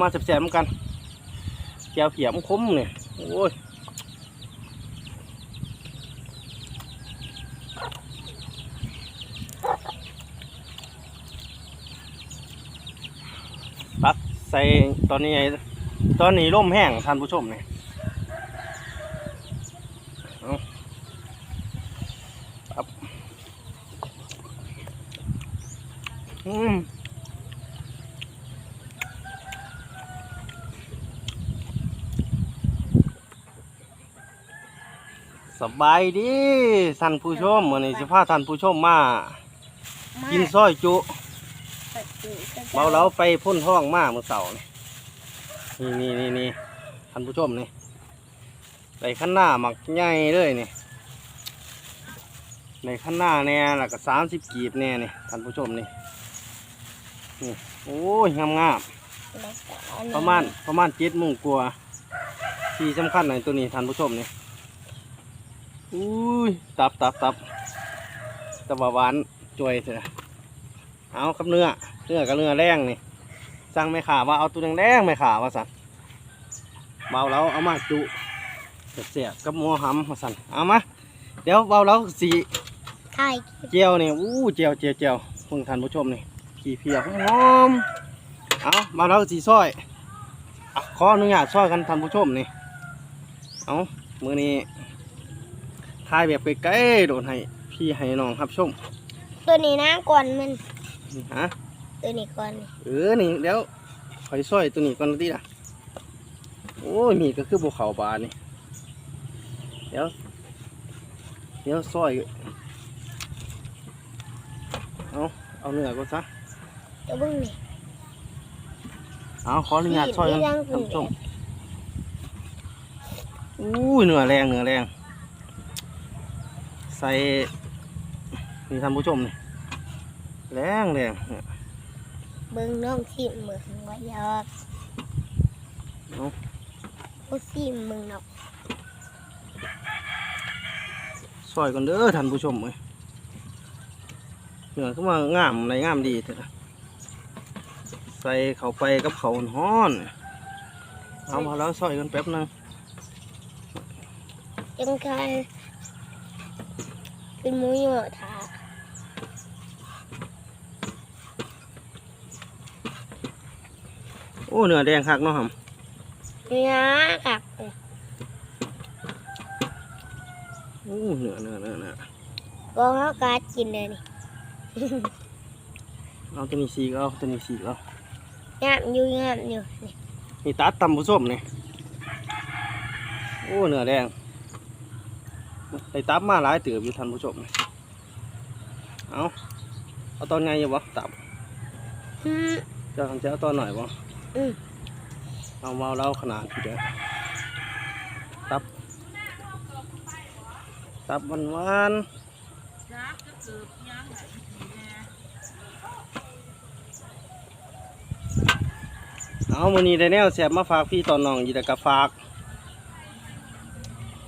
มาแสบๆเหมือนกันแก้วเขียมคมเนี่ยโอ้ยปักใส่ตอนนี้ตอนนี้ร่มแห้งท่านผู้ชมเนี่ยเอาปับอืม สบายดีท่านผู้ชมวันนี้สิพาท่านผู้ชมมากินซอยจุเบาเราไปพ่นห้องมาเมื่อเสาร์นี่นี่นี่นี่ท่านผู้ชมนี่ในขั้นหน้าหมักใหญ่เลยนี่ในขั้นหน้าแน่แล้วก็สามสิบกีบแน่นี่ท่านผู้ชมนี่นี่โอ้ยงามงามๆประมาณประมาณเจ็ดโมงกว่าที่สำคัญในตัวนี้ท่านผู้ชมนี่ อุ้ยตับตับตับแตะบาหวานจวยเถอะเอากับเนื้อเนื้อกับเนื้อแรงนี่สั่งไม่ขาว่าเอาตัวแดงๆไม่ขาว่าสันเบาแล้วเอามาจุเสียบๆกับหมัวหำว่าสันเอามาเดี๋ยวเบาแล้วสีใช่เจียวนี่อู้เจียวเจียวเจียวเพิ่งท่านผู้ชมนี่ขี่เพียหอมๆเอาเบาแล้วสีซอยอะขออนุญาตซอยกันท่านผู้ชมนี่เอามือนี้ ถ่ายแบบใกล้ๆโดนให้พี่ให้น้องครับชมตัวนี้นะก่อนมันนี่ฮะตัวนี้ก่อนนี่เออนี่เดี๋ยวข่อยซอยตัวนี้ก่อนดีนะโอ้ยมีก็คือบุเขาบานนี่เดี๋ยวเดี๋ยวซอยเอาเอาเนื้อก่อนซะตัวเบึ้งนี่เอาขออนุญาตซอยกันนี่ยังท่านผู้ชมอู้ยเนื้อแรงเนื้อแรง ใส่นี่ท่านผู้ชมนี่แรงแรงเนี่ยเบิ้งน้องสิมือว่ายอกเอาโอ้สิมึงเนาะซอยกันเด้อท่านผู้ชมเอ้ยเนื้อก็มางามในงามดีเถอะนะใส่เข้าไปกับเขาวฮ้อนเอามาแล้วซอยกันแป๊บหนึงจังไง เป็นหมูหยอถาโอ้เนื้อแดงคักเนาะครับเนื้อกักโอ้เนื้อเนื้อเนื้อเนื้อก็เขาการดกินเลยนี่เอาตัวนี้สีก็เอาตัวนี้สีก็เอางามอยู่งามอยู่นี่นี่ตัดตำผู้ชมนี่โอ้เนื้อแดง ไอ้ตับมาหลายเติบอยู่ท่านผู้ชมนี่เอาเอาตอนไงอยู่วะตับอืมเจะทำเจ้าตอนหน่อยวะอืมเอาเมาเล่าขนาดทีเดียวตับ ตับหวานหวานๆเอามือนี้ได้แนวแสบมาฝากพี่ตอนน้องอยีแต่กับฝาก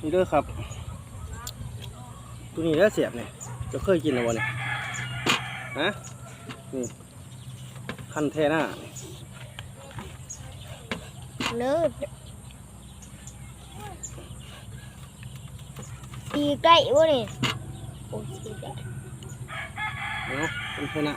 นี่เด้อครับ ตัวนี้แล้วเสียบเนี่ยจะเคยกินแล้ววะเนี่ยนะนี่ขั้นแท่หน้าเลิศตีใกล้วะเนี่ยโอ้สีใกล้เนาะเป็นแท่หน้า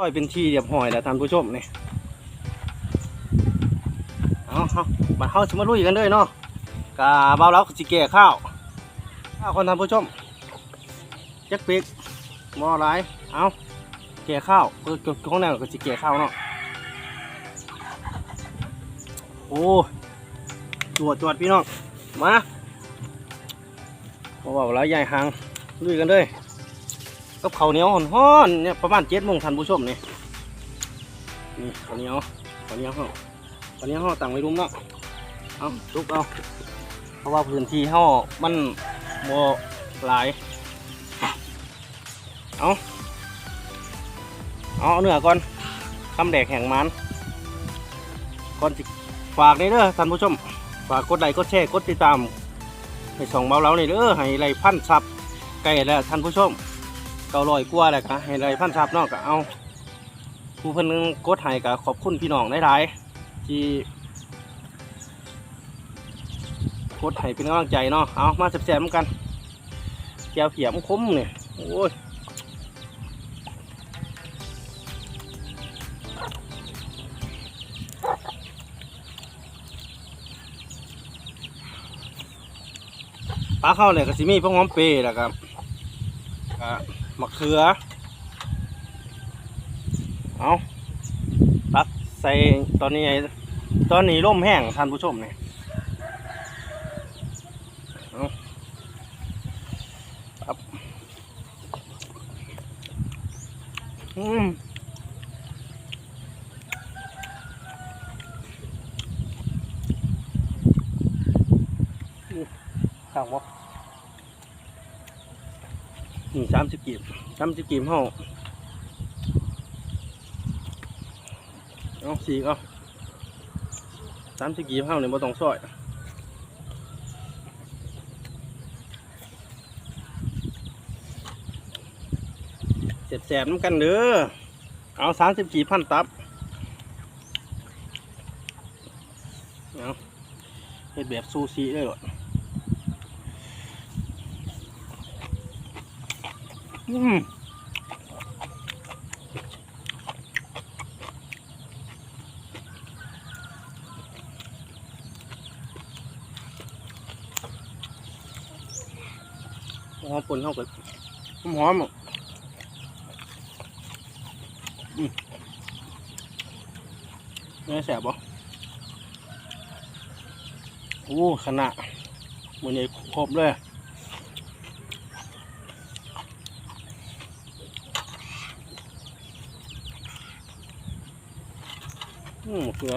ซอยเป็นที่เรียบร้อยแล้วท่านผู้ชมนี่เอาเอามาเข้าจะมาลุยกันเลยเนาะกาเบาแล้วก็สิแก่ข้าวข้าวคนท่านผู้ชมจักปีกมอไรเอาแก่ข้าวคือของแนวก็สิแก่ข้าวเนาะโอ้จวดจวดพี่น้องมาเบาๆแล้วใหญ่หางลุยกันเลย กับข้าวเหนียวห่อนๆเนี่ยประมาณเจ็ดโมงท่านผู้ชมนี่นี่ข้าวเหนียวข้าวเหนียวห่อข้าวเหนียวห่อต่างไว้รุมเนาะเอาลุกเอาเพราะว่าพื้นที่ห่อมันโมหลายเอาเอาเนื้อก่อนคำแดกแห่งมันก่อนฝากนี่เด้อท่านผู้ชม ฝากกดไลค์กดแชร์กดติดตามให้ส่องเบาเรานี่เด้อให้ไรพันซับไก่แล้วท่านผู้ชม เก้าร้อยกว่าแหล้วก็ให้ไรพันซับนอกก็เอาผู้เพิ่นกดให้ก็ขอบคุณพี่น้องหลายๆที่กดให้เป็นกำลังใจเนาะเอามาแซ่บๆมือนกันแก้วเผียมคมเนี่ยโอ้ยปลาเข้าเนี่ยก็สิมีพวกหอมเปรย์แล้วครับก็ มะเขือ เอาตักใส่ตอนนี้ไอ้ตอนนี้ร่มแห้งท่านผู้ชมเนี่ยเอาครับอืมข้างวะนี่สามสิบกีบสามสิบกีบห้องเอาสี่เอาสามสิบกี่ห้าเนี่ยบ่ต้องซอยเสร็จแสบน้ำกันเด้อเอาสามสิบกี่พันตับเอาเฮ็ดแบบซูชิเลยหรออืม หอมปนเข้ากันหอมหอมอะนี่แสบบ่โอ้ขนาดมันนี้ครบเลย อืมเกลือ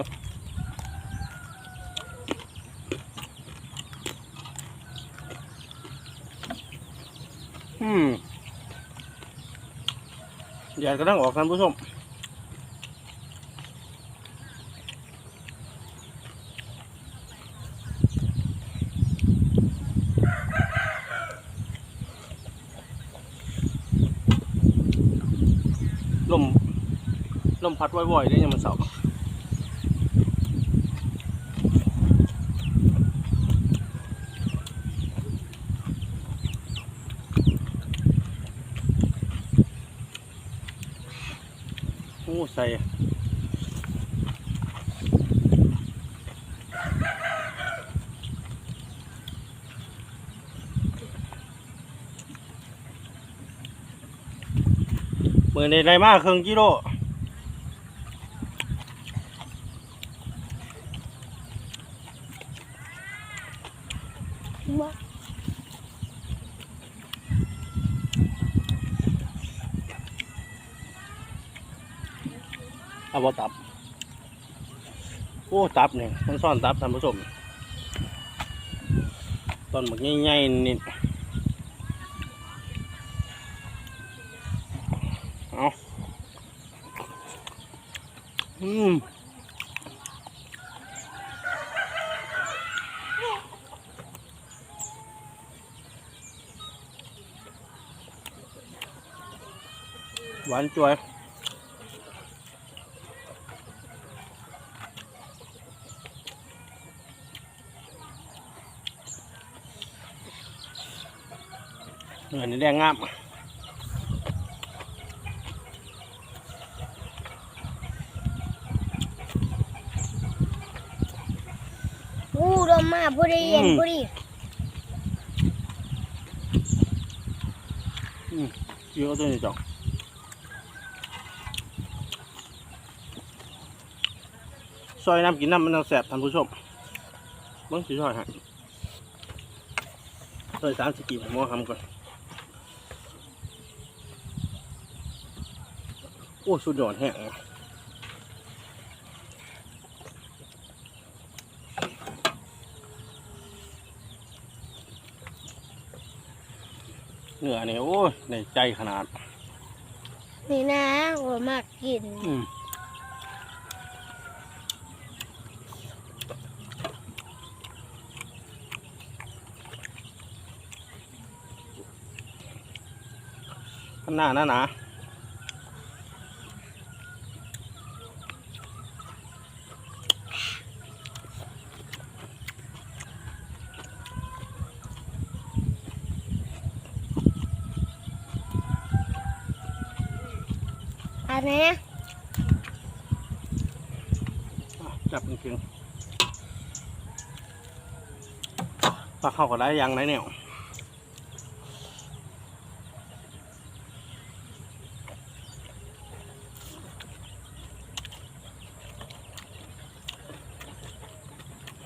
อืมแดดก็ต้งออกท่านผู้ชมลมลมพัดว่อยๆได้ยังมันเสาร์ ใส่มือในไรมากครึ่งกิโล เอาตับ โอ้ตับเนี่ยมันซ่อนตับท่านผู้ชมตอนหมักใหญ่ๆนี่เอาอืมหวานจวย เงินนี่แดงงามอู้ลมมาพอดีเย็นพอดีเยอะตัวนี้จ้ะซอยน้ำกินน้ำมันต้องแสบท่านผู้ชมเบิ้งสีซอยฮะซอยสามสิบกี่ผมเอาทำก่อน โอ้สุดยอดแห้งว่ะเนื้อเนี่ยโอ้ยในใจขนาด นี่นะผมมากกิน อืมข้างหน้าหนาหนา อันนี้อะจับจริงปลาเข้าก็ได้ยังไรเนี่ย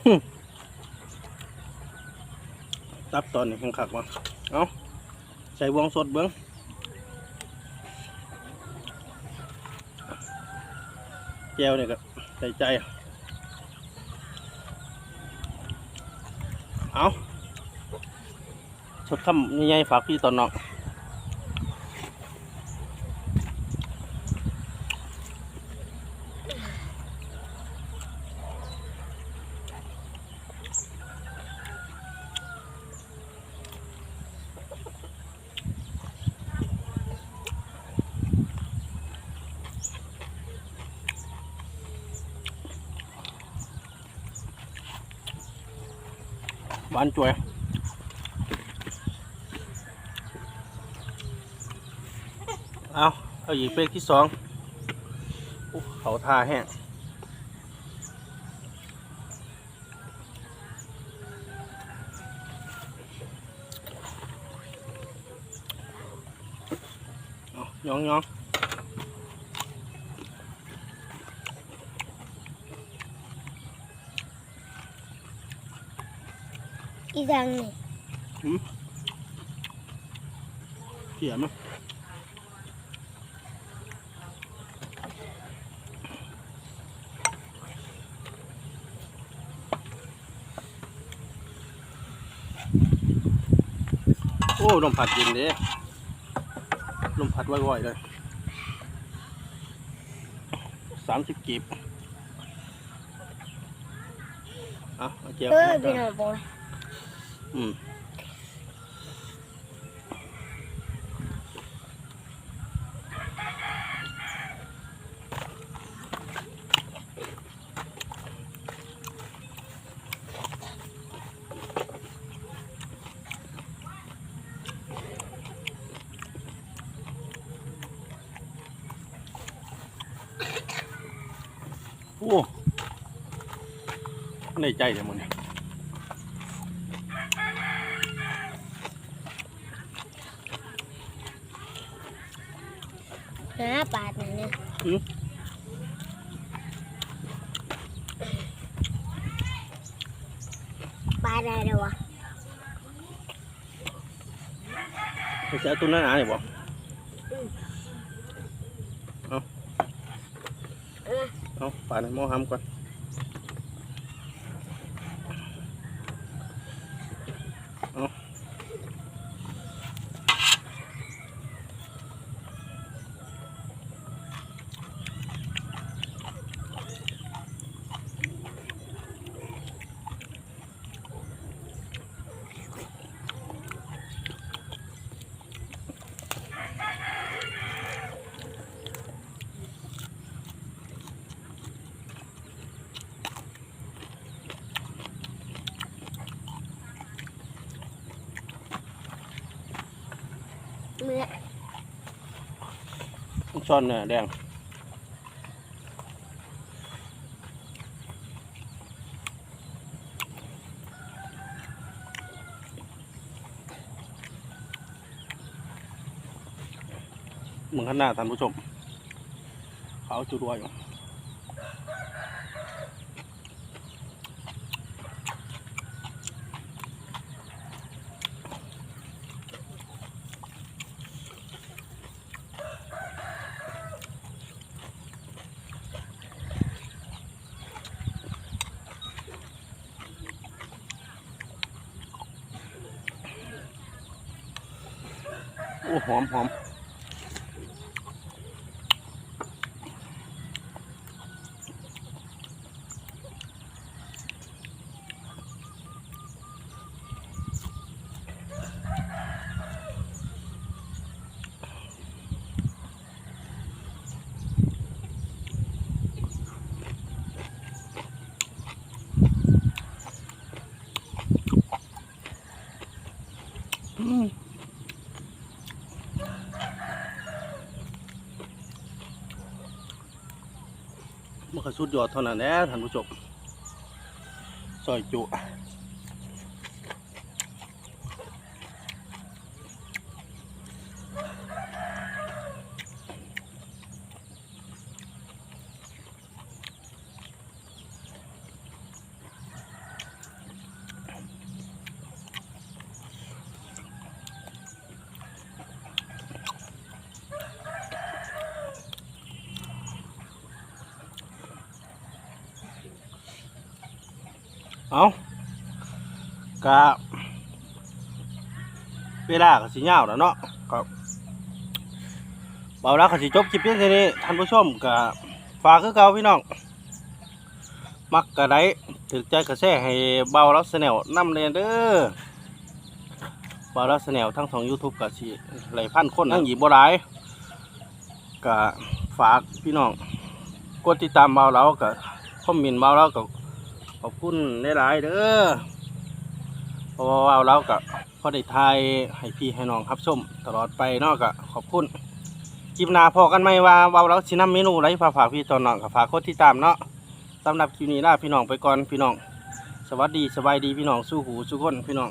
หึจับตอนนี้ขังขักวะเอาใส่วงสดเบิ้ง แก้วเนี่ยก็ใส่ใจ เอาชดคำใหญ่ๆฝากพี่ตอนน้อง หวานจ่วยเอาเอาอีกเป็กที่สองอุ๊ยเขาทาแห้งเอายองยอง อีดังนี่เขี่ยมั้ยโอ้ลมพัดเย็นเด้ลมพัดว่อยๆเลยสามสิบกีบอะเอาเจียวเออมาพี่ก่อนน้องบอก อืมโอ้ในใจเลยมึงเนี่ย นะปาดนี่ เนี่ยอืมปาดได้เลยวะไปใช้ตัวหน้าหนาเนี่ยบ่เอาเอาปาดให้หม้อห้ำก่อนเอา เมือช้อนเนี่ยแดงมึงข้างหน้าท่านผู้ชม เขาจุดไว้ หอมหอม มันก็สุดยอดเท่านั้นแหละท่านผู้ชมซอยจุ เอากะเวลาก็สิยาวแล้วเนาะก็เบาแล้วก็สิจบคลิปเพียงแค่นี้ท่านผู้ชมกะฝากคือเก่าพี่น้อง มักกะได้ถึกใจกระแสให้เบาแล้วแนลนำเลยเด้อเบาแล้วแนลทั้งสอง YouTube กะสิไหลายพันคนทั้งหญิงบ่หลายกะฝากพี่น้องกดติดตามเบาแล้วกะคอมเมนต์เบาแล้วกะ ขอบคุณหลายๆเด้อเพราะว่าเราก็พอได้ทายให้พี่ให้น้องครับชม ตลอดไปเนาะก็ขอบคุณคลิปหน้าพอกันไหมว่าเว่าเราสินำเมนูอะไรฝากฝากพี่ตอนน้องกับฝากกดติดตามเนาะสำหรับคลิปนี้ลาพี่น้องไปก่อนพี่น้อง สวัสดีสบายดีพี่น้องสู้หูสู้คนพี่น้อง